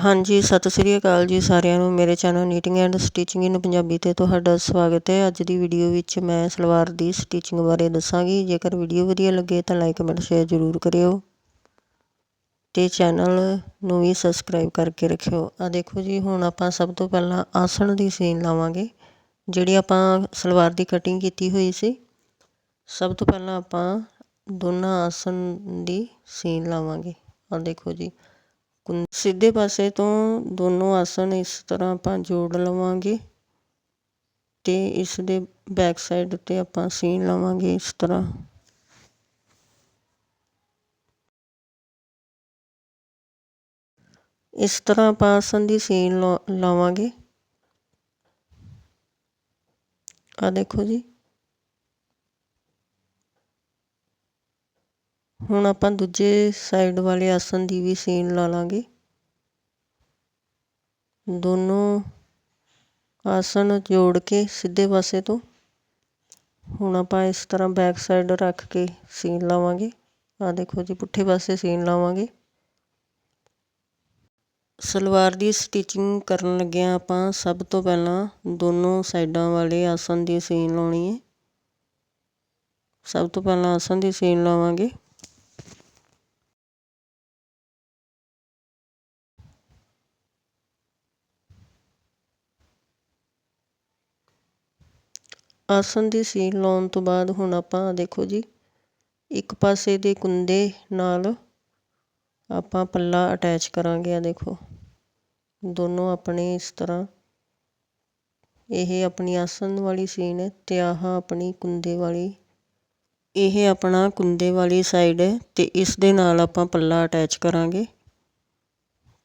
ਹਾਂਜੀ, ਸਤਿ ਸ੍ਰੀ ਅਕਾਲ ਜੀ ਸਾਰਿਆਂ ਨੂੰ। ਮੇਰੇ channel knitting and stitching in Punjabi ਤੇ ਤੁਹਾਡਾ ਸਵਾਗਤ ਹੈ। ਅੱਜ ਦੀ ਵੀਡੀਓ ਵਿੱਚ ਮੈਂ ਸਲਵਾਰ ਦੀ ਸਟਿਚਿੰਗ ਬਾਰੇ ਦੱਸਾਂਗੀ। ਜੇਕਰ ਵੀਡੀਓ ਵਧੀਆ ਲੱਗੇ ਤਾਂ ਲਾਈਕ ਕਮੈਂਟ ਸ਼ੇਅਰ ਜ਼ਰੂਰ ਕਰਿਓ ਤੇ ਚੈਨਲ ਨੂੰ ਵੀ ਸਬਸਕ੍ਰਾਈਬ ਕਰਕੇ ਰੱਖਿਓ। ਆ ਦੇਖੋ ਜੀ, ਹੁਣ ਆਪਾਂ ਸਭ ਤੋਂ ਪਹਿਲਾਂ ਆਸਣ ਦੀ ਸੀਨ ਲਾਵਾਂਗੇ, ਜਿਹੜੀ ਆਪਾਂ ਸਲਵਾਰ ਦੀ ਕਟਿੰਗ ਕੀਤੀ ਹੋਈ ਸੀ। ਸਭ ਤੋਂ ਪਹਿਲਾਂ ਆਪਾਂ ਦੋਨਾਂ ਆਸਣ ਦੀ ਸੀਨ ਲਾਵਾਂਗੇ। ਆ ਦੇਖੋ ਜੀ ਸਿੱਧੇ ਪਾਸੇ ਤੋਂ ਦੋਨੋਂ ਆਸਣ ਇਸ ਤਰ੍ਹਾਂ ਆਪਾਂ ਜੋੜ ਲਵਾਂਗੇ ਅਤੇ ਇਸ ਦੇ ਬੈਕ ਸਾਈਡ ਤੇ ਆਪਾਂ ਸੀਨ ਲਵਾਂਗੇ ਇਸ ਤਰ੍ਹਾਂ। ਇਸ ਤਰ੍ਹਾਂ ਆਪਾਂ ਆਸਣ ਦੀ ਸੀਨ ਲਾਵਾਂਗੇ। ਆ ਦੇਖੋ ਜੀ। ਹੁਣ ਆਪਾਂ ਦੂਜੇ ਸਾਈਡ ਵਾਲੇ ਆਸਨ ਦੀ ਵੀ ਸੀਨ ਲਾ ਲਾਂਗੇ। ਦੋਨੋਂ ਆਸਨ ਜੋੜ ਕੇ ਸਿੱਧੇ ਪਾਸੇ ਤੋਂ। ਹੁਣ ਆਪਾਂ ਇਸ ਤਰ੍ਹਾਂ ਬੈਕ ਸਾਈਡ ਰੱਖ ਕੇ ਸੀਨ ਲਾਵਾਂਗੇ। ਆ ਦੇਖੋ ਜੀ, ਪੁੱਠੇ ਪਾਸੇ ਸੀਨ ਲਾਵਾਂਗੇ। ਸਲਵਾਰ ਦੀ ਸਟਿਚਿੰਗ ਕਰਨ ਲੱਗਿਆਂ ਆਪਾਂ ਸਭ ਤੋਂ ਪਹਿਲਾਂ ਦੋਨੋਂ ਸਾਈਡਾਂ ਵਾਲੇ ਆਸਣ ਦੀ ਸੀਨ ਲਾਉਣੀ ਹੈ। ਸਭ ਤੋਂ ਪਹਿਲਾਂ ਆਸਨ ਦੀ ਸੀਨ ਲਾਵਾਂਗੇ। ਆਸਨ ਦੀ ਸੀਨ ਲਾਉਣ ਤੋਂ ਬਾਅਦ ਹੁਣ ਆਪਾਂ ਦੇਖੋ ਜੀ, ਇੱਕ ਪਾਸੇ ਦੇ ਕੁੰਦੇ ਨਾਲ ਆਪਾਂ ਪੱਲਾ ਅਟੈਚ ਕਰਾਂਗੇ ਆ ਦੇਖੋ। ਦੋਨੋਂ ਆਪਣੇ ਇਸ ਤਰ੍ਹਾਂ, ਇਹ ਆਪਣੀ ਆਸਣ ਵਾਲੀ ਸੀਨ ਹੈ ਤੇ ਆਹ ਆਪਣੀ ਕੁੰਦੇ ਵਾਲੀ, ਇਹ ਆਪਣਾ ਕੁੰਦੇ ਵਾਲੀ ਸਾਈਡ ਹੈ ਤੇ ਇਸ ਦੇ ਨਾਲ ਆਪਾਂ ਪੱਲਾ ਅਟੈਚ ਕਰਾਂਗੇ।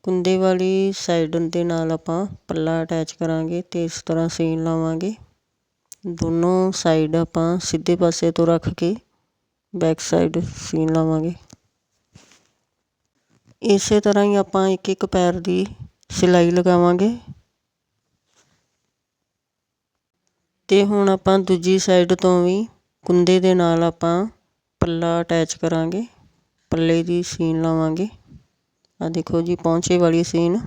ਕੁੰਦੇ ਵਾਲੀ ਸਾਈਡ ਦੇ ਨਾਲ ਆਪਾਂ ਪੱਲਾ ਅਟੈਚ ਕਰਾਂਗੇ ਤੇ ਇਸ ਤਰ੍ਹਾਂ ਸੀਨ ਲਾਵਾਂਗੇ। ਦੋਨੋਂ ਸਾਈਡ ਆਪਾਂ ਸਿੱਧੇ ਪਾਸੇ ਤੋਂ ਰੱਖ ਕੇ ਬੈਕ ਸਾਈਡ ਸੀਨ ਲਾਵਾਂਗੇ। ਇਸੇ ਤਰ੍ਹਾਂ ਹੀ ਆਪਾਂ ਇੱਕ ਇੱਕ ਪੈਰ ਦੀ ਸਿਲਾਈ ਲਗਾਵਾਂਗੇ। ਤੇ ਹੁਣ ਆਪਾਂ ਦੂਜੀ ਸਾਈਡ ਤੋਂ ਵੀ ਕੁੰਦੇ ਦੇ ਨਾਲ ਆਪਾਂ ਪੱਲਾ ਅਟੈਚ ਕਰਾਂਗੇ। ਪੱਲੇ ਦੀ ਸੀਨ ਲਾਵਾਂਗੇ। ਆ ਦੇਖੋ ਜੀ, ਪੌਂਚੇ ਵਾਲੀ ਸੀਨ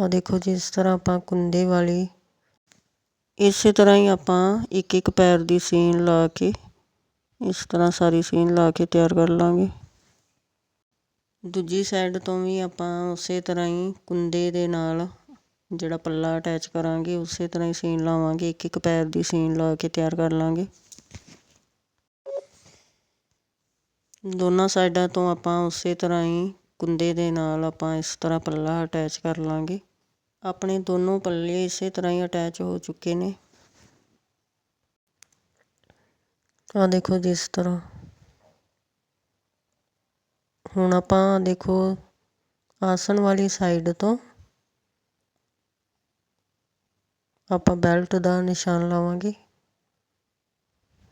ਆ ਦੇਖੋ ਜਿਸ ਤਰ੍ਹਾਂ ਆਪਾਂ ਕੁੰਦੇ ਵਾਲੀ, ਇਸੇ ਤਰ੍ਹਾਂ ਹੀ ਆਪਾਂ ਇੱਕ ਇੱਕ ਪੈਰ ਦੀ ਸੀਨ ਲਾ ਕੇ, ਇਸ ਤਰ੍ਹਾਂ ਸਾਰੀ ਸੀਨ ਲਾ ਕੇ ਤਿਆਰ ਕਰ ਲਾਂਗੇ। ਦੂਜੀ ਸਾਈਡ ਤੋਂ ਵੀ ਆਪਾਂ ਉਸੇ ਤਰ੍ਹਾਂ ਹੀ ਕੁੰਦੇ ਦੇ ਨਾਲ ਜਿਹੜਾ ਪੱਲਾ ਅਟੈਚ ਕਰਾਂਗੇ, ਉਸੇ ਤਰ੍ਹਾਂ ਹੀ ਸੀਨ ਲਾਵਾਂਗੇ ਇੱਕ ਇੱਕ ਪੈਰ ਦੀ ਸੀਨ ਲਾ ਕੇ ਤਿਆਰ ਕਰ ਲਾਂਗੇ। ਦੋਨਾਂ ਸਾਈਡਾਂ ਤੋਂ ਆਪਾਂ ਉਸੇ ਤਰ੍ਹਾਂ ਹੀ ਕੁੰਦੇ ਦੇ ਨਾਲ ਆਪਾਂ ਇਸ ਤਰ੍ਹਾਂ ਪੱਲਾ ਅਟੈਚ ਕਰ ਲਾਂਗੇ। ਆਪਣੇ ਦੋਨੋਂ ਪੱਲੇ ਇਸੇ ਤਰ੍ਹਾਂ ਹੀ ਅਟੈਚ ਹੋ ਚੁੱਕੇ ਨੇ। ਆ ਦੇਖੋ ਜਿਸ ਤਰ੍ਹਾਂ। ਹੁਣ ਆਪਾਂ ਦੇਖੋ ਆਸਣ ਵਾਲੀ ਸਾਈਡ ਤੋਂ ਆਪਾਂ ਬੈਲਟ ਦਾ ਨਿਸ਼ਾਨ ਲਾਵਾਂਗੇ।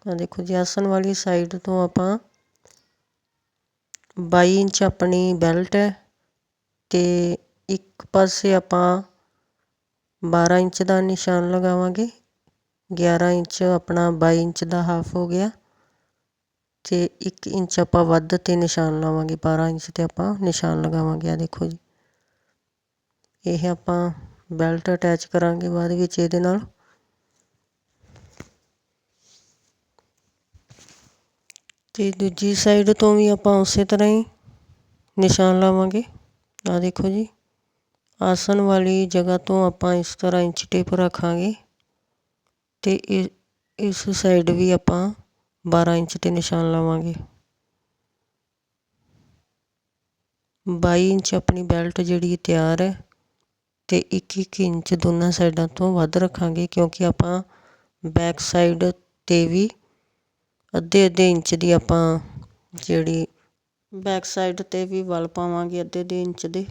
ਆ ਦੇਖੋ ਜੀ, ਆਸਣ ਵਾਲੀ ਸਾਈਡ ਤੋਂ ਆਪਾਂ 22 ਇੰਚ ਆਪਣੀ ਬੈਲਟ ਹੈ ਤੇ ਇੱਕ ਪਾਸੇ ਆਪਾਂ 12 ਇੰਚ ਦਾ ਨਿਸ਼ਾਨ ਲਗਾਵਾਂਗੇ। 11 ਇੰਚ ਆਪਣਾ ਬਾਈ ਇੰਚ ਦਾ ਹਾਫ ਹੋ ਗਿਆ। ਅਤੇ ਇੱਕ ਇੰਚ ਆਪਾਂ ਵੱਧ ਤੇ ਨਿਸ਼ਾਨ ਲਾਵਾਂਗੇ। 12 ਇੰਚ ਤੇ ਆਪਾਂ ਨਿਸ਼ਾਨ ਲਗਾਵਾਂਗੇ। ਆਹ ਦੇਖੋ ਜੀ। ਇਹ ਆਪਾਂ ਬੈਲਟ ਅਟੈਚ ਕਰਾਂਗੇ ਬਾਅਦ ਵਿੱਚ ਇਹਦੇ ਨਾਲ। ਤੇ ਦੂਜੀ ਸਾਈਡ ਤੋਂ ਵੀ ਆਪਾਂ ਉਸੇ ਤਰ੍ਹਾਂ ਹੀ ਨਿਸ਼ਾਨ ਲਾਵਾਂਗੇ। ਆਹ ਦੇਖੋ ਜੀ। ਆਸਣ ਵਾਲੀ ਜਗ੍ਹਾ ਤੋਂ ਆਪਾਂ ਇਸ ਤਰ੍ਹਾਂ ਇੰਚ ਟੇਪ ਰੱਖਾਂਗੇ ਤੇ ਇਸ ਸਾਈਡ ਵੀ ਆਪਾਂ 12 ਇੰਚ ਤੇ ਨਿਸ਼ਾਨ ਲਾਵਾਂਗੇ। 22 ਇੰਚ ਆਪਣੀ ਬੈਲਟ ਜਿਹੜੀ ਤਿਆਰ ਹੈ ਅਤੇ 1-1 ਇੰਚ ਦੋਨਾਂ ਸਾਈਡਾਂ ਤੋਂ ਵੱਧ ਰੱਖਾਂਗੇ ਕਿਉਂਕਿ ਆਪਾਂ ਬੈਕ ਸਾਈਡ ਤੇ ਵੀ ਅੱਧੇ ਅੱਧੇ ਇੰਚ ਦੀ ਆਪਾਂ ਜਿਹੜੀ ਬੈਕ ਸਾਈਡ ਤੇ ਵੀ ਵਲ ਪਾਵਾਂਗੇ ਅੱਧੇ ਅੱਧੇ ਇੰਚ ਦੇ।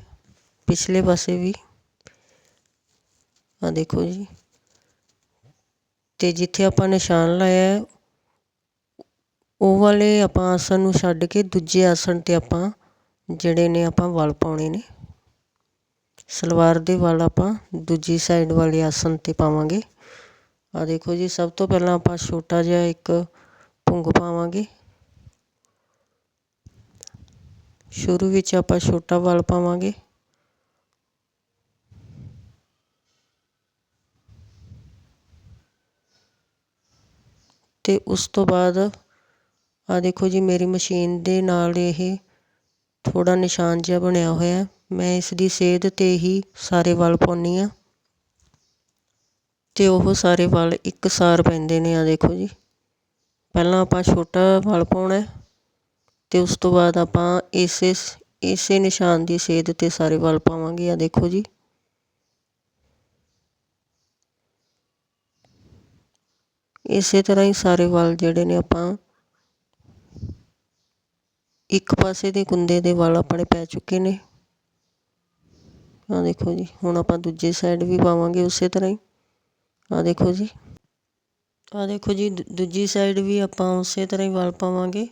ਪਿਛਲੇ ਪਾਸੇ ਵੀ। ਆ ਦੇਖੋ ਜੀ। ਤੇ ਜਿੱਥੇ ਆਪਾਂ ਨਿਸ਼ਾਨ ਲਾਇਆ ਉਹ ਵਾਲੇ ਆਪਾਂ ਆਸਣ ਨੂੰ ਛੱਡ ਕੇ ਦੂਜੇ ਆਸਣ ਤੇ ਆਪਾਂ ਜਿਹੜੇ ਨੇ ਆਪਾਂ ਵਲ ਪਾਉਣੇ ਨੇ। ਸਲਵਾਰ ਦੇ ਵੱਲ ਆਪਾਂ ਦੂਜੀ ਸਾਈਡ ਵਾਲੇ ਆਸਣ 'ਤੇ ਪਾਵਾਂਗੇ। ਆ ਦੇਖੋ ਜੀ, ਸਭ ਤੋਂ ਪਹਿਲਾਂ ਆਪਾਂ ਛੋਟਾ ਜਿਹਾ ਇੱਕ ਪੁੰਗ ਪਾਵਾਂਗੇ। ਸ਼ੁਰੂ ਵਿੱਚ ਆਪਾਂ ਛੋਟਾ ਵੱਲ ਪਾਵਾਂਗੇ। ਅਤੇ ਉਸ ਤੋਂ ਬਾਅਦ ਆਹ ਦੇਖੋ ਜੀ, ਮੇਰੀ ਮਸ਼ੀਨ ਦੇ ਨਾਲ ਇਹ ਥੋੜ੍ਹਾ ਨਿਸ਼ਾਨ ਜਿਹਾ ਬਣਿਆ ਹੋਇਆ ਮੈਂ ਇਸ ਦੀ ਸੇਧ ਤੇ ਹੀ ਸਾਰੇ ਵਲ ਪਾਉਂਦੀ ਹਾਂ। ਅਤੇ ਉਹ ਸਾਰੇ ਵਲ ਇੱਕਸਾਰ ਪੈਂਦੇ ਨੇ, ਆ ਦੇਖੋ ਜੀ। ਪਹਿਲਾਂ ਆਪਾਂ ਛੋਟਾ ਵਲ ਪਾਉਣਾ ਅਤੇ ਉਸ ਤੋਂ ਬਾਅਦ ਆਪਾਂ ਇਸੇ ਇਸੇ ਨਿਸ਼ਾਨ ਦੀ ਸੇਧ ਤੇ ਸਾਰੇ ਵਲ ਪਾਵਾਂਗੇ, ਆ ਦੇਖੋ ਜੀ। ਇਸੇ ਤਰ੍ਹਾਂ ਹੀ ਸਾਰੇ ਵਾਲ ਜਿਹੜੇ ਨੇ ਆਪਾਂ ਇੱਕ ਪਾਸੇ ਦੇ ਕੁੰਦੇ ਦੇ ਵਾਲ ਆਪਣੇ ਪੈ ਚੁੱਕੇ ਨੇ। ਆ ਦੇਖੋ ਜੀ, ਹੁਣ ਆਪਾਂ ਦੂਜੇ ਸਾਈਡ ਵੀ ਪਾਵਾਂਗੇ ਉਸੇ ਤਰ੍ਹਾਂ ਹੀ। ਆ ਦੇਖੋ ਜੀ ਆ ਦੇਖੋ ਜੀ ਦੂਜੀ ਸਾਈਡ ਵੀ ਆਪਾਂ ਉਸੇ ਤਰ੍ਹਾਂ ਹੀ ਵਾਲ ਪਾਵਾਂਗੇ।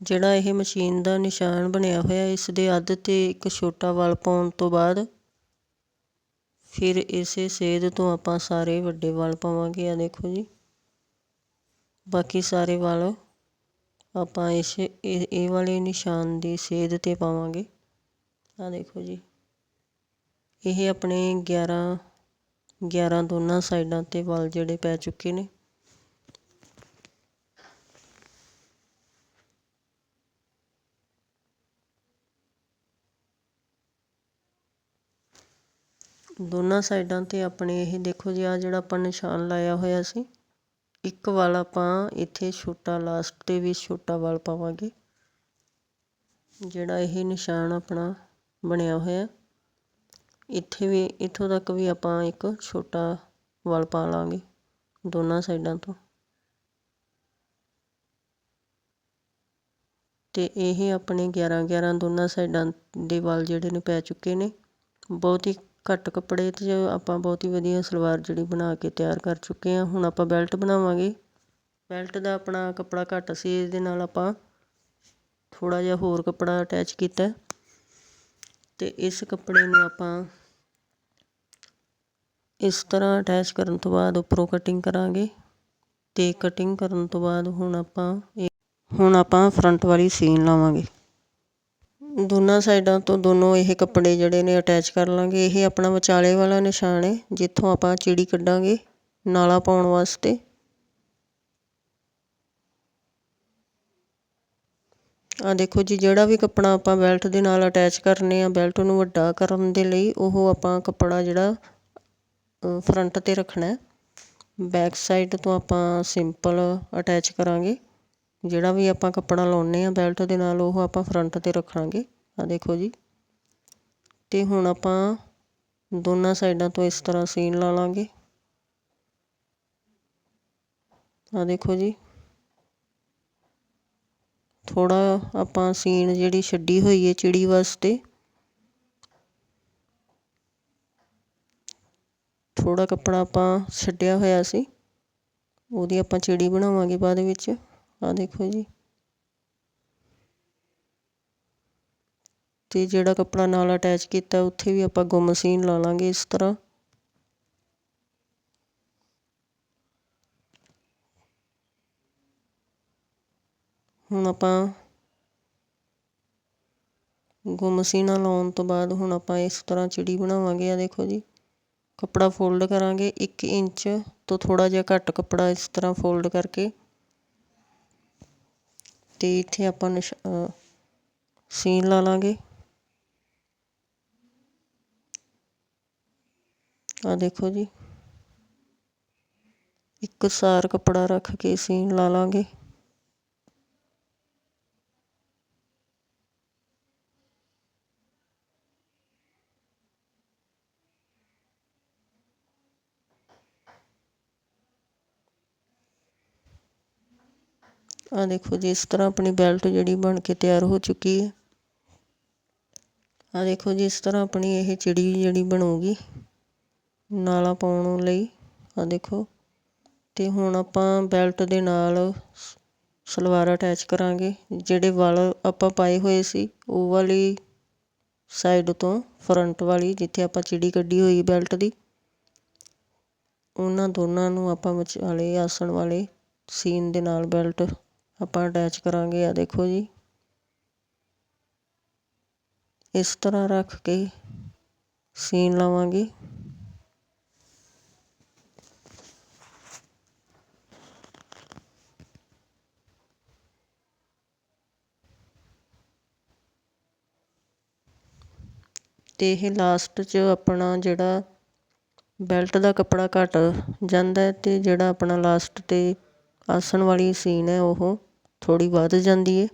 ਜਿਹੜਾ ਇਹ ਮਸ਼ੀਨ ਦਾ ਨਿਸ਼ਾਨ ਬਣਿਆ ਹੋਇਆ, ਇਸ ਦੇ ਅੱਧ ਤੇ ਇੱਕ ਛੋਟਾ ਵਾਲ ਪਾਉਣ ਤੋਂ ਬਾਅਦ ਫਿਰ ਇਸੇ ਸੇਧ ਤੋਂ ਆਪਾਂ ਸਾਰੇ ਵੱਡੇ ਵਾਲ ਪਾਵਾਂਗੇ। ਆ ਦੇਖੋ ਜੀ। ਬਾਕੀ ਸਾਰੇ ਵਲ, ਆਪਾਂ ਇਸ, ਇਹ ਇਹ ਵਾਲੇ ਨਿਸ਼ਾਨ ਦੀ ਸੇਧ ਤੇ ਪਾਵਾਂਗੇ। ਆਹ ਦੇਖੋ ਜੀ। ਇਹ ਆਪਣੇ 11 11 ਦੋਨਾਂ ਸਾਈਡਾਂ ਤੇ ਵਲ ਜਿਹੜੇ ਪੈ ਚੁੱਕੇ ਨੇ। ਦੋਨਾਂ ਸਾਈਡਾਂ ਤੇ ਆਪਣੇ ਇਹ ਦੇਖੋ ਜੀ ਆ ਜਿਹੜਾ ਆਪਾਂ ਨਿਸ਼ਾਨ ਲਾਇਆ ਹੋਇਆ ਸੀ। ਇੱਕ ਵਾਲ ਆਪਾਂ ਇੱਥੇ ਛੋਟਾ ਲਾਸਟ ਤੇ ਵੀ ਛੋਟਾ ਵਾਲ ਪਾਵਾਂਗੇ। ਜਿਹੜਾ ਇਹ ਨਿਸ਼ਾਨ ਆਪਣਾ ਬਣਿਆ ਹੋਇਆ। ਇੱਥੇ ਵੀ, ਇੱਥੋਂ ਤੱਕ ਵੀ ਆਪਾਂ ਇੱਕ ਛੋਟਾ ਵਾਲ ਪਾ ਲਾਂਗੇ ਦੋਨਾਂ ਸਾਈਡਾਂ ਤੋਂ। ਤੇ ਇਹ ਆਪਣੇ 11 11 ਦੋਨਾਂ ਸਾਈਡਾਂ ਦੇ ਵਲ ਜਿਹੜੇ ਨੇ ਪੈ ਚੁੱਕੇ ਨੇ। ਬਹੁਤ ਹੀ ਘੱਟ ਕੱਪੜੇ 'ਚ ਆਪਾਂ ਬਹੁਤ ਹੀ ਵਧੀਆ ਸਲਵਾਰ ਜਿਹੜੀ ਬਣਾ ਕੇ ਤਿਆਰ ਕਰ ਚੁੱਕੇ ਹਾਂ। ਹੁਣ ਆਪਾਂ ਬੈਲਟ ਬਣਾਵਾਂਗੇ। ਬੈਲਟ ਦਾ ਆਪਣਾ ਕੱਪੜਾ ਘੱਟ ਸੀ ਇਸ ਦੇ ਨਾਲ ਆਪਾਂ ਥੋੜ੍ਹਾ ਜਿਹਾ ਹੋਰ ਕੱਪੜਾ ਅਟੈਚ ਕੀਤਾ। ਅਤੇ ਇਸ ਕੱਪੜੇ ਨੂੰ ਆਪਾਂ ਇਸ ਤਰ੍ਹਾਂ ਅਟੈਚ ਕਰਨ ਤੋਂ ਬਾਅਦ ਉੱਪਰੋਂ ਕਟਿੰਗ ਕਰਾਂਗੇ। ਤੇ ਕਟਿੰਗ ਕਰਨ ਤੋਂ ਬਾਅਦ ਹੁਣ ਆਪਾਂ ਹੁਣ ਆਪਾਂ ਫਰੰਟ ਵਾਲੀ ਸੀਨ ਲਾਵਾਂਗੇ। ਦੋਨਾਂ ਸਾਈਡਾਂ ਤੋਂ ਦੋਨੋਂ ਇਹ ਕੱਪੜੇ ਜਿਹੜੇ ਨੇ ਅਟੈਚ ਕਰ ਲਵਾਂਗੇ ਇਹ ਆਪਣਾ ਵਿਚਾਲੇ ਵਾਲਾ ਨਿਸ਼ਾਨ ਹੈ ਜਿੱਥੋਂ ਆਪਾਂ ਚਿੜੀ ਕੱਢਾਂਗੇ ਨਾਲਾ ਪਾਉਣ ਵਾਸਤੇ। ਆ ਦੇਖੋ ਜੀ, ਜਿਹੜਾ ਵੀ ਕੱਪੜਾ ਆਪਾਂ ਬੈਲਟ ਦੇ ਨਾਲ ਅਟੈਚ ਕਰਨੇ ਆ, ਬੈਲਟ ਨੂੰ ਵੱਡਾ ਕਰਨ ਦੇ ਲਈ ਉਹ ਆਪਾਂ ਕੱਪੜਾ ਜਿਹੜਾ ਫਰੰਟ ਤੇ ਰੱਖਣਾ ਬੈਕ ਸਾਈਡ ਤੋਂ ਆਪਾਂ ਸਿੰਪਲ ਅਟੈਚ ਕਰਾਂਗੇ। ਜਿਹੜਾ ਵੀ ਆਪਾਂ ਕੱਪੜਾ ਲਾਉਂਦੇ ਹਾਂ, ਬੈਲਟ ਦੇ ਨਾਲ ਉਹ ਆਪਾਂ ਫਰੰਟ ਤੇ ਰੱਖਾਂਗੇ। ਆਹ ਦੇਖੋ ਜੀ। ਅਤੇ ਹੁਣ ਆਪਾਂ ਦੋਨਾਂ ਸਾਈਡਾਂ ਤੋਂ ਇਸ ਤਰ੍ਹਾਂ ਸੀਨ ਲਾ ਲਾਂਗੇ। ਆਹ ਦੇਖੋ ਜੀ। ਥੋੜਾ ਆਪਾਂ ਸੀਨ ਜਿਹੜੀ ਛੱਡੀ ਹੋਈ ਹੈ ਚਿੜੀ ਵਾਸਤੇ ਥੋੜਾ ਕੱਪੜਾ ਆਪਾਂ ਛੱਡਿਆ ਹੋਇਆ ਸੀ। ਉਹਦੀ ਆਪਾਂ ਚਿੜੀ ਬਣਾਵਾਂਗੇ ਬਾਅਦ ਵਿੱਚ। ਆ ਦੇਖੋ ਜੀ ਤੇ ਜਿਹੜਾ ਕੱਪੜਾ ਨਾਲ ਅਟੈਚ ਕੀਤਾ ਉੱਥੇ ਵੀ ਆਪਾਂ ਗੁੰਮ ਸੀਨ ਲਾ ਲਾਂਗੇ ਇਸ ਤਰ੍ਹਾਂ ਹੁਣ ਆਪਾਂ ਗੁੰਮ ਸੀਨਾ ਲਾਉਣ ਤੋਂ ਬਾਅਦ ਹੁਣ ਆਪਾਂ ਇਸ ਤਰ੍ਹਾਂ ਚਿੜੀ ਬਣਾਵਾਂਗੇ ਆ ਦੇਖੋ ਜੀ ਕੱਪੜਾ ਫੋਲਡ ਕਰਾਂਗੇ 1 ਇੰਚ ਤੋਂ ਥੋੜਾ ਜਿਹਾ ਘੱਟ ਕੱਪੜਾ ਇਸ ਤਰ੍ਹਾਂ ਫੋਲਡ ਕਰਕੇ ਤੇ ਇੱਥੇ ਆਪਾਂ ਸੀਨ ਲਾ ਲਾਂਗੇ ਆ ਦੇਖੋ ਜੀ ਇੱਕ ਸਾਰ ਕੱਪੜਾ ਰੱਖ ਕੇ ਸੀਨ ਲਾ ਲਾਂਗੇ ਆਹ ਦੇਖੋ ਜੀ, ਇਸ ਤਰ੍ਹਾਂ ਆਪਣੀ ਬੈਲਟ ਜਿਹੜੀ ਬਣ ਕੇ ਤਿਆਰ ਹੋ ਚੁੱਕੀ ਹੈ। ਆਹ ਦੇਖੋ ਜੀ, ਇਸ ਤਰ੍ਹਾਂ ਆਪਣੀ ਇਹ ਚਿੜੀ ਜਿਹੜੀ ਬਣੂਗੀ ਨਾਲਾ ਪਾਉਣ ਲਈ। ਆਹ ਦੇਖੋ, ਤੇ ਹੁਣ ਆਪਾਂ ਬੈਲਟ ਦੇ ਨਾਲ ਸਲਵਾਰ ਅਟੈਚ ਕਰਾਂਗੇ। ਜਿਹੜੇ ਵਲ ਆਪਾਂ ਪਾਏ ਹੋਏ ਸੀ, ਉਹ ਵਾਲੀ ਸਾਈਡ ਤੋਂ ਫਰੰਟ ਵਾਲੀ, ਜਿੱਥੇ ਆਪਾਂ ਚਿੜੀ ਕੱਢੀ ਹੋਈ ਬੈਲਟ ਦੀ, ਉਹਨਾਂ ਦੋਨਾਂ ਨੂੰ ਆਪਾਂ ਵਿਚਾਲੇ ਆਸਣ ਵਾਲੇ ਸੀਨ ਦੇ ਨਾਲ ਬੈਲਟ ਆਪਾਂ ਅਟੈਚ ਕਰਾਂਗੇ ਆ ਦੇਖੋ ਜੀ। ਇਸ ਤਰ੍ਹਾਂ ਰੱਖ ਕੇ ਸੀਨ ਲਾਵਾਂਗੇ। ਤੇ ਇਹ ਲਾਸਟ 'ਚ ਆਪਣਾ ਜਿਹੜਾ ਬੈਲਟ ਦਾ ਕੱਪੜਾ ਘਟ ਜਾਂਦਾ ਤੇ ਜਿਹੜਾ ਆਪਣਾ ਲਾਸਟ ਤੇ ਆਸਣ ਵਾਲੀ ਸੀਨ ਹੈ ਉਹ ਥੋੜ੍ਹੀ ਵੱਧ ਜਾਂਦੀ ਹੈ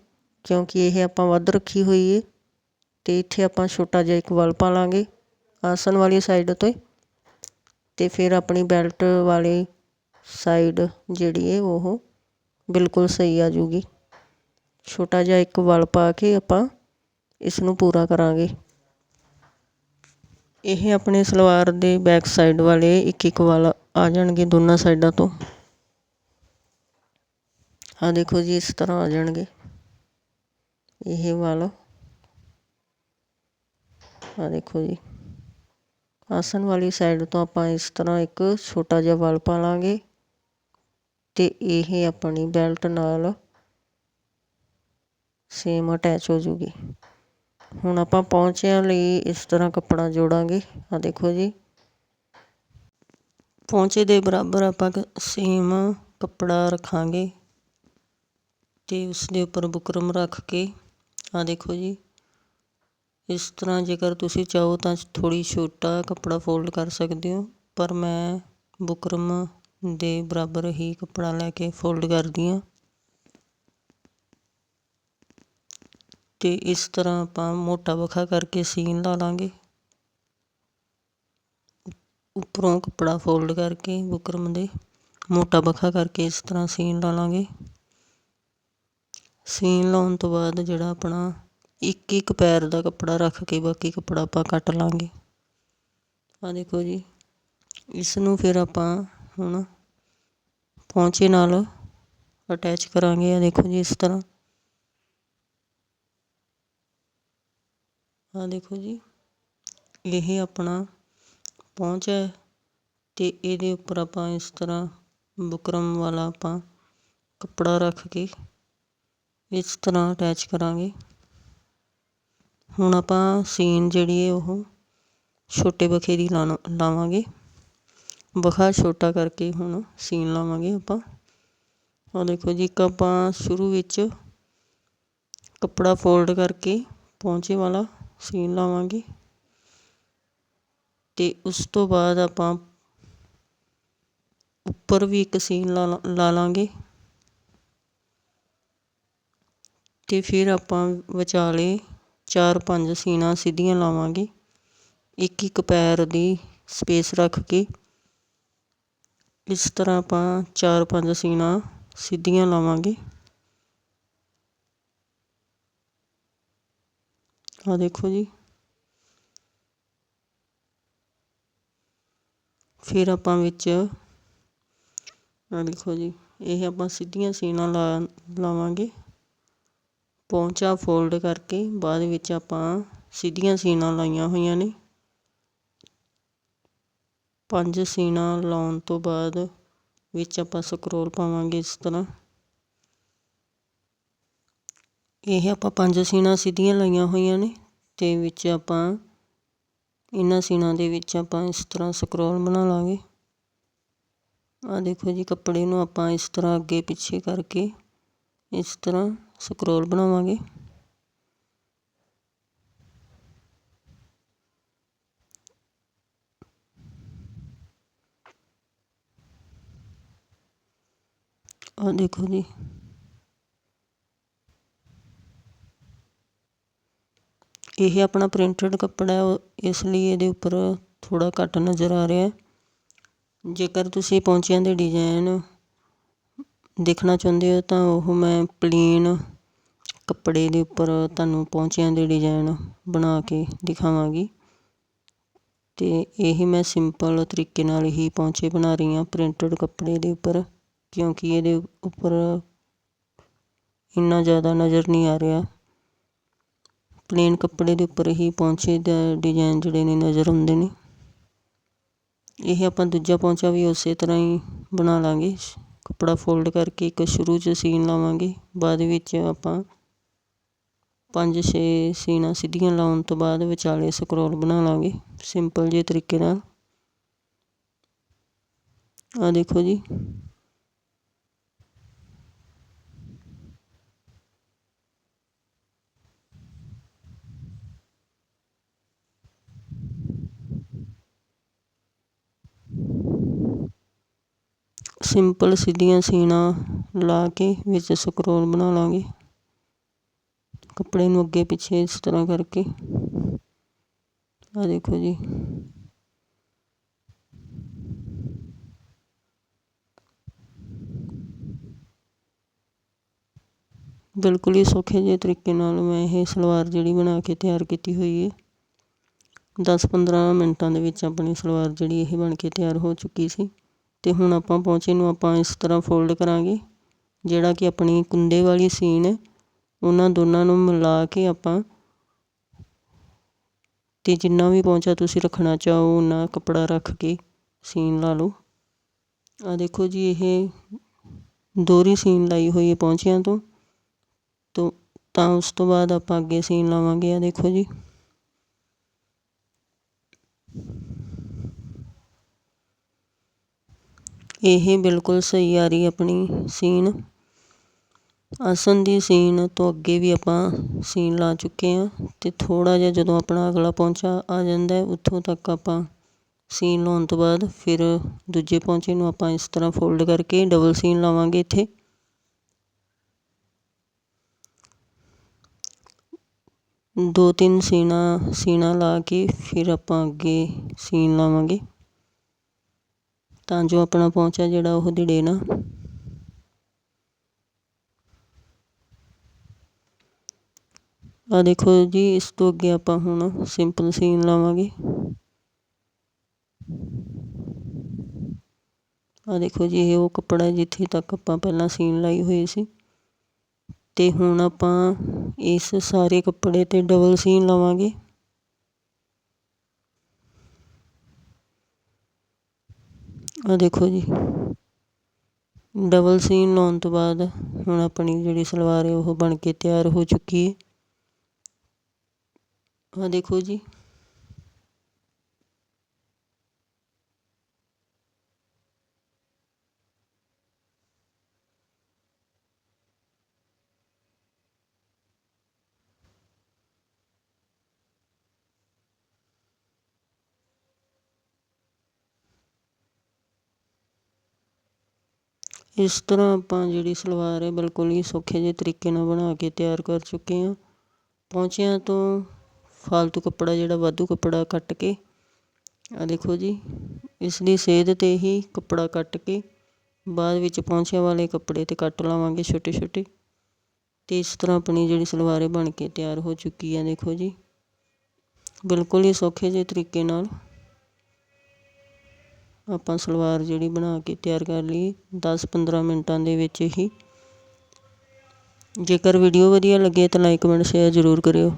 ਕਿਉਂਕਿ ਇਹ ਆਪਾਂ ਵੱਧ ਰੱਖੀ ਹੋਈ ਹੈ ਅਤੇ ਇੱਥੇ ਆਪਾਂ ਛੋਟਾ ਜਿਹਾ ਇੱਕ ਵਲ ਪਾ ਲਵਾਂਗੇ ਆਸਣ ਵਾਲੀ ਸਾਈਡ ਤੋਂ ਅਤੇ ਫਿਰ ਆਪਣੀ ਬੈਲਟ ਵਾਲੀ ਸਾਈਡ ਜਿਹੜੀ ਹੈ ਉਹ ਬਿਲਕੁਲ ਸਹੀ ਆ ਜੂਗੀ ਛੋਟਾ ਜਿਹਾ ਇੱਕ ਵਲ ਪਾ ਕੇ ਆਪਾਂ ਇਸ ਨੂੰ ਪੂਰਾ ਕਰਾਂਗੇ। ਇਹ ਆਪਣੇ ਸਲਵਾਰ ਦੇ ਬੈਕ ਸਾਈਡ ਵਾਲੇ ਇੱਕ ਇੱਕ ਵਾਲ ਆ ਜਾਣਗੇ ਦੋਨਾਂ ਸਾਈਡਾਂ ਤੋਂ। ਆ ਦੇਖੋ ਜੀ, ਇਸ ਤਰ੍ਹਾਂ ਆ ਜਾਣਗੇ। ਇਹ ਵਾਲ। ਆ ਦੇਖੋ ਜੀ। ਆਸਨ ਵਾਲੀ ਸਾਈਡ ਤੋਂ ਆਪਾਂ ਇਸ ਤਰ੍ਹਾਂ ਇੱਕ ਛੋਟਾ ਜਿਹਾ ਵਾਲ ਪਾ ਲਾਂਗੇ ਤੇ ਇਹ ਆਪਣੀ ਬੈਲਟ ਨਾਲ ਸੇਮ ਅਟੈਚ ਹੋ ਜੂਗੀ। ਹੁਣ ਆਪਾਂ ਪਹੁੰਚਿਆਂ ਲਈ ਇਸ ਤਰ੍ਹਾਂ ਕੱਪੜਾ ਜੋੜਾਂਗੇ। ਆ ਦੇਖੋ ਜੀ। ਪਹੁੰਚੇ ਦੇ ਬਰਾਬਰ ਆਪਾਂ ਸੇਮ ਕੱਪੜਾ ਰੱਖਾਂਗੇ। ਅਤੇ ਉਸ ਦੇ ਉੱਪਰ ਬੁਕਰਮ ਰੱਖ ਕੇ ਆ ਦੇਖੋ ਜੀ। ਇਸ ਤਰ੍ਹਾਂ ਜੇਕਰ ਤੁਸੀਂ ਚਾਹੋ ਤਾਂ ਥੋੜ੍ਹੀ ਛੋਟਾ ਕੱਪੜਾ ਫੋਲਡ ਕਰ ਸਕਦੇ ਹੋ, ਪਰ ਮੈਂ ਬੁਕਰਮ ਦੇ ਬਰਾਬਰ ਹੀ ਕੱਪੜਾ ਲੈ ਕੇ ਫੋਲਡ ਕਰਦੀ ਹਾਂ। ਤੇ ਇਸ ਤਰ੍ਹਾਂ ਆਪਾਂ ਮੋਟਾ ਵਖਾ ਕਰਕੇ ਸੀਨ ਲਾ ਲਾਂਗੇ। ਉੱਪਰੋਂ ਕੱਪੜਾ ਫੋਲਡ ਕਰਕੇ ਬੁਕਰਮ ਦੇ ਮੋਟਾ ਵਖਾ ਕਰਕੇ ਇਸ ਤਰ੍ਹਾਂ ਸੀਨ ਲਾ ਲਾਂਗੇ। ਸੀਨ ਲਾਉਣ ਤੋਂ ਬਾਅਦ ਜਿਹੜਾ ਆਪਣਾ ਇੱਕ ਇੱਕ ਪੈਰ ਦਾ ਕੱਪੜਾ ਰੱਖ ਕੇ ਬਾਕੀ ਕੱਪੜਾ ਆਪਾਂ ਕੱਟ ਲਾਂਗੇ। ਆਹ ਦੇਖੋ ਜੀ ਇਸ ਨੂੰ ਫਿਰ ਆਪਾਂ ਹੁਣ ਪੌਂਚੇ ਨਾਲ ਅਟੈਚ ਕਰਾਂਗੇ। ਆ ਦੇਖੋ ਜੀ ਇਸ ਤਰ੍ਹਾਂ। ਆ ਦੇਖੋ ਜੀ, ਇਹ ਆਪਣਾ ਪਹੁੰਚ ਹੈ ਤੇ ਇਹਦੇ ਉੱਪਰ ਆਪਾਂ ਇਸ ਤਰ੍ਹਾਂ ਬੁਕਰਮ ਵਾਲਾ ਆਪਾਂ ਕੱਪੜਾ ਰੱਖ ਕੇ ਇਸ ਤਰ੍ਹਾਂ ਅਟੈਚ ਕਰਾਂਗੇ। ਹੁਣ ਆਪਾਂ ਸੀਨ ਜਿਹੜੀ ਹੈ ਉਹ ਛੋਟੇ ਬਖੇ ਦੀ ਲਾਵਾਂਗੇ। ਬਖਾ ਛੋਟਾ ਕਰਕੇ ਹੁਣ ਸੀਨ ਲਾਵਾਂਗੇ ਆਪਾਂ। ਆ ਦੇਖੋ ਜੀ, ਇੱਕ ਆਪਾਂ ਸ਼ੁਰੂ ਵਿੱਚ ਕੱਪੜਾ ਫੋਲਡ ਕਰਕੇ ਪੌਂਚੇ ਵਾਲਾ ਸੀਨ ਲਾਵਾਂਗੇ। ਤੇ ਉਸ ਤੋਂ ਬਾਅਦ ਆਪਾਂ ਉੱਪਰ ਵੀ ਇੱਕ ਸੀਨ ਲਾ ਲਾਂਗੇ। ਅਤੇ ਫਿਰ ਆਪਾਂ ਵਿਚਾਲੇ ਚਾਰ ਪੰਜ ਸੀਨਾ ਸਿੱਧੀਆਂ ਲਾਵਾਂਗੇ। ਇੱਕ ਇੱਕ ਪੈਰ ਦੀ ਸਪੇਸ ਰੱਖ ਕੇ ਇਸ ਤਰ੍ਹਾਂ ਆਪਾਂ ਚਾਰ ਪੰਜ ਸੀਨਾ ਸਿੱਧੀਆਂ ਲਾਵਾਂਗੇ। ਆ ਦੇਖੋ ਜੀ। ਫਿਰ ਆਪਾਂ ਵਿੱਚ ਆ ਦੇਖੋ ਜੀ, ਇਹ ਆਪਾਂ ਸਿੱਧੀਆਂ ਸੀਨਾ ਲਾ ਲਾਵਾਂਗੇ। ਪੌਂਚਾ ਫੋਲਡ ਕਰਕੇ ਬਾਅਦ ਵਿੱਚ ਆਪਾਂ ਸਿੱਧੀਆਂ ਸੀਣਾਂ ਲਾਈਆਂ ਹੋਈਆਂ ਨੇ। ਪੰਜ ਸੀਨਾ ਲਾਉਣ ਤੋਂ ਬਾਅਦ ਵਿੱਚ ਆਪਾਂ ਸਕਰੋਲ ਪਾਵਾਂਗੇ ਇਸ ਤਰ੍ਹਾਂ। ਇਹ ਆਪਾਂ ਪੰਜ ਸੀਨਾ ਸਿੱਧੀਆਂ ਲਾਈਆਂ ਹੋਈਆਂ ਨੇ ਤੇ ਵਿੱਚ ਆਪਾਂ ਇਹਨਾਂ ਸੀਨਾ ਦੇ ਵਿੱਚ ਆਪਾਂ ਇਸ ਤਰ੍ਹਾਂ ਸਕਰੋਲ ਬਣਾ ਲਾਂਗੇ। ਆ ਦੇਖੋ ਜੀ, ਕੱਪੜੇ ਨੂੰ ਆਪਾਂ ਇਸ ਤਰ੍ਹਾਂ ਅੱਗੇ ਪਿੱਛੇ ਕਰਕੇ ਇਸ ਤਰ੍ਹਾਂ ਸਕਰੋਲ ਬਣਾਵਾਂਗੇ। ਆ ਦੇਖੋ ਜੀ। ਇਹ ਆਪਣਾ ਪ੍ਰਿੰਟਡ ਕੱਪੜਾ ਇਸ ਲਈ ਇਹਦੇ ਉੱਪਰ ਥੋੜਾ ਘੱਟ ਨਜ਼ਰ ਆ ਰਿਹਾ ਜੇਕਰ ਤੁਸੀਂ ਪੌਂਚਿਆਂ ਦੇ ਡਿਜ਼ਾਈਨ ਦੇਖਣਾ ਚਾਹੁੰਦੇ ਹੋ ਤਾਂ ਉਹ ਮੈਂ ਪਲੇਨ ਕੱਪੜੇ ਦੇ ਉੱਪਰ ਤੁਹਾਨੂੰ ਪੌਂਚਿਆਂ ਦੇ ਡਿਜ਼ਾਇਨ ਬਣਾ ਕੇ ਦਿਖਾਵਾਂਗੀ। ਅਤੇ ਇਹ ਮੈਂ ਸਿੰਪਲ ਤਰੀਕੇ ਨਾਲ ਹੀ ਪੌਂਚੇ ਬਣਾ ਰਹੀ ਹਾਂ ਪ੍ਰਿੰਟਡ ਕੱਪੜੇ ਦੇ ਉੱਪਰ, ਕਿਉਂਕਿ ਇਹਦੇ ਉੱਪਰ ਇੰਨਾ ਜ਼ਿਆਦਾ ਨਜ਼ਰ ਨਹੀਂ ਆ ਰਿਹਾ। ਪਲੇਨ ਕੱਪੜੇ ਦੇ ਉੱਪਰ ਹੀ ਪੌਂਚੇ ਦਾ ਡਿਜ਼ਾਈਨ ਜਿਹੜੇ ਨੇ ਨਜ਼ਰ ਆਉਂਦੇ ਨੇ। ਇਹ ਆਪਾਂ ਦੂਜਾ ਪੌਂਚਾ ਵੀ ਉਸੇ ਤਰ੍ਹਾਂ ਹੀ ਬਣਾ ਲਾਂਗੇ। ਕੱਪੜਾ ਫੋਲਡ ਕਰਕੇ ਇੱਕ ਸ਼ੁਰੂ 'ਚ ਸੀਨ ਲਾਵਾਂਗੇ। ਬਾਅਦ ਵਿੱਚ ਆਪਾਂ ਪੰਜ ਛੇ ਸੀਣਾ ਸਿੱਧੀਆਂ ਲਾਉਣ ਤੋਂ ਬਾਅਦ ਵਿਚਾਲੇ ਸਕਰੋਲ ਬਣਾ ਲਵਾਂਗੇ ਸਿੰਪਲ ਜਿਹੇ ਤਰੀਕੇ ਨਾਲ। ਆਹ ਦੇਖੋ ਜੀ। ਸਿੰਪਲ ਸਿੱਧੀਆਂ ਸੀਣਾ ਲਾ ਕੇ ਵਿੱਚ ਸਕਰੋਲ ਬਣਾ ਲਾਂਗੇ। ਕੱਪੜੇ ਨੂੰ ਅੱਗੇ ਪਿੱਛੇ ਇਸ ਤਰ੍ਹਾਂ ਕਰਕੇ। ਆ ਦੇਖੋ ਜੀ। ਬਿਲਕੁਲ ਹੀ ਸੌਖੇ ਜਿਹੇ ਤਰੀਕੇ ਨਾਲ ਮੈਂ ਇਹ ਸਲਵਾਰ ਜਿਹੜੀ ਬਣਾ ਕੇ ਤਿਆਰ ਕੀਤੀ ਹੋਈ ਹੈ 10-15 ਮਿੰਟਾਂ ਦੇ ਵਿੱਚ ਆਪਣੀ ਸਲਵਾਰ ਜਿਹੜੀ ਇਹ ਬਣ ਕੇ ਤਿਆਰ ਹੋ ਚੁੱਕੀ ਸੀ। ਅਤੇ ਹੁਣ ਆਪਾਂ ਪੌਂਚੇ ਨੂੰ ਆਪਾਂ ਇਸ ਤਰ੍ਹਾਂ ਫੋਲਡ ਕਰਾਂਗੇ, ਜਿਹੜਾ ਕਿ ਆਪਣੀ ਕੁੰਡੇ ਵਾਲੀ ਸੀਨ ਹੈ। ਉਹਨਾਂ ਦੋਨਾਂ ਨੂੰ ਮਿਲਾ ਕੇ ਆਪਾਂ ਅਤੇ ਜਿੰਨਾ ਵੀ ਪੌਂਚਾ ਤੁਸੀਂ ਰੱਖਣਾ ਚਾਹੋ ਉਹਨਾਂ ਕੱਪੜਾ ਰੱਖ ਕੇ ਸੀਨ ਲਾ ਲਓ। ਆ ਦੇਖੋ ਜੀ, ਇਹ ਦੋਹਰੀ ਸੀਨ ਲਾਈ ਹੋਈ ਹੈ ਪੌਂਚਿਆਂ ਤੋਂ। ਤੋਂ, ਤਾਂ ਉਸ ਤੋਂ ਬਾਅਦ ਆਪਾਂ ਅੱਗੇ ਸੀਨ ਲਾਵਾਂਗੇ ਆ ਦੇਖੋ ਜੀ। ਇਹ ਬਿਲਕੁਲ ਸਹੀ ਆ ਰਹੀ ਆਪਣੀ ਸੀਨ। ਆਸਨ ਦੀ ਸੀਨ ਤੋਂ ਅੱਗੇ ਵੀ ਆਪਾਂ ਸੀਨ ਲਾ ਚੁੱਕੇ ਹਾਂ ਅਤੇ ਥੋੜ੍ਹਾ ਜਿਹਾ ਜਦੋਂ ਆਪਣਾ ਅਗਲਾ ਪੌਂਚਾ ਆ ਜਾਂਦਾ ਉੱਥੋਂ ਤੱਕ ਆਪਾਂ ਸੀਨ ਲਾਉਣ ਤੋਂ ਬਾਅਦ ਫਿਰ ਦੂਜੇ ਪੌਂਚੇ ਨੂੰ ਆਪਾਂ ਇਸ ਤਰ੍ਹਾਂ ਫੋਲਡ ਕਰਕੇ ਡਬਲ ਸੀਨ ਲਾਵਾਂਗੇ ਇੱਥੇ। ਦੋ ਤਿੰਨ ਸੀਣਾ ਸੀਣਾ ਲਾ ਕੇ ਫਿਰ ਆਪਾਂ ਅੱਗੇ ਸੀਨ ਲਾਵਾਂਗੇ। ਤਾਂ ਜੋ ਆਪਣਾ ਪਹੁੰਚਾ ਜਿਹੜਾ ਉਹ ਦਿੜੇ ਨਾ। ਆ ਦੇਖੋ ਜੀ, ਇਸ ਤੋਂ ਅੱਗੇ ਆਪਾਂ ਹੁਣ ਸਿੰਪਲ ਸੀਨ ਲਾਵਾਂਗੇ। ਆ ਦੇਖੋ ਜੀ, ਇਹ ਉਹ ਕੱਪੜਾ ਜਿੱਥੇ ਤੱਕ ਆਪਾਂ ਪਹਿਲਾਂ ਸੀਨ ਲਾਈ ਹੋਈ ਸੀ। ਤੇ ਹੁਣ ਆਪਾਂ ਇਸ ਸਾਰੇ ਕੱਪੜੇ ਤੇ ਡਬਲ ਸੀਨ ਲਾਵਾਂਗੇ। ਆ ਦੇਖੋ ਜੀ। ਡਬਲ ਸੀਨ ਲਾਉਣ ਤੋਂ ਬਾਅਦ ਹੁਣ ਆਪਣੀ ਜਿਹੜੀ ਸਲਵਾਰ ਹੈ ਉਹ ਬਣ ਕੇ ਤਿਆਰ ਹੋ ਚੁੱਕੀ ਹੈ। ਆਹ ਦੇਖੋ ਜੀ। ਇਸ ਤਰ੍ਹਾਂ ਆਪਾਂ ਜਿਹੜੀ ਸਲਵਾਰ ਹੈ ਬਿਲਕੁਲ ਹੀ ਸੌਖੇ ਜਿਹੇ ਤਰੀਕੇ ਨਾਲ ਬਣਾ ਕੇ ਤਿਆਰ ਕਰ ਚੁੱਕੇ ਹਾਂ। ਪੌਂਚਿਆਂ ਤੋਂ ਫਾਲਤੂ ਕੱਪੜਾ ਜਿਹੜਾ ਵਾਧੂ ਕੱਪੜਾ ਕੱਟ ਕੇ ਆ ਦੇਖੋ ਜੀ, ਇਸ ਦੀ ਸੇਧ 'ਤੇ ਹੀ ਕੱਪੜਾ ਕੱਟ ਕੇ ਬਾਅਦ ਵਿੱਚ ਪੌਂਚਿਆਂ ਵਾਲੇ ਕੱਪੜੇ 'ਤੇ ਕੱਟ ਲਾਵਾਂਗੇ ਛੋਟੇ ਛੋਟੇ। ਅਤੇ ਇਸ ਤਰ੍ਹਾਂ ਆਪਣੀ ਜਿਹੜੀ ਸਲਵਾਰ ਹੈ ਬਣ ਕੇ ਤਿਆਰ ਹੋ ਚੁੱਕੀ ਹੈ, ਦੇਖੋ ਜੀ। ਬਿਲਕੁਲ ਹੀ ਸੌਖੇ ਜਿਹੇ ਤਰੀਕੇ ਨਾਲ ਆਪਾਂ ਸਲਵਾਰ ਜਿਹੜੀ ਬਣਾ ਕੇ ਤਿਆਰ ਕਰ ਲਈ 10-15 ਮਿੰਟਾਂ ਦੇ ਵਿੱਚ ਹੀ। ਜੇਕਰ ਵੀਡੀਓ ਵਧੀਆ ਲੱਗੇ ਤਾਂ ਲਾਈਕ ਕਮੈਂਟ ਸ਼ੇਅਰ ਜ਼ਰੂਰ ਕਰਿਓ।